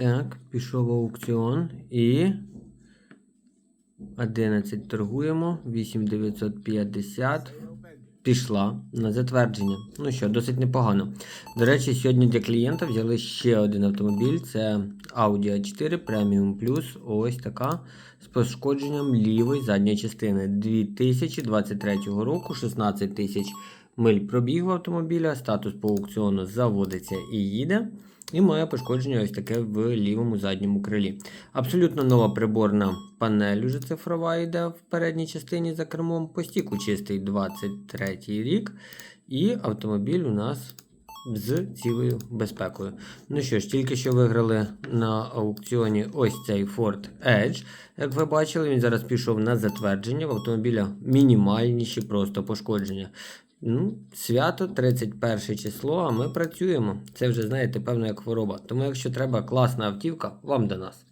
Так, пішов аукціон і 11 торгуємо, 8950. Пішла на затвердження. Ну що, досить непогано. До речі, сьогодні для клієнта взяли ще один автомобіль. Це Audi A4 Premium Plus. Ось така з пошкодженням лівої задньої частини 2023 року, 16 тисяч миль пробігу автомобіля. Статус по аукціону заводиться і їде. І має пошкодження ось таке в лівому задньому крилі. Абсолютно нова приборна панель уже цифрова йде в передній частині за кермом. По стіку чистий 23 рік. І автомобіль у нас з цілою безпекою. Ну що ж, тільки що виграли на аукціоні ось цей Ford Edge. Як ви бачили, він зараз пішов на затвердження. В автомобіля мінімальніші просто пошкодження. Ну, свято 31 число, а ми працюємо. Це вже, знаєте, певно, як хвороба. Тому, якщо треба класна автівка, вам до нас.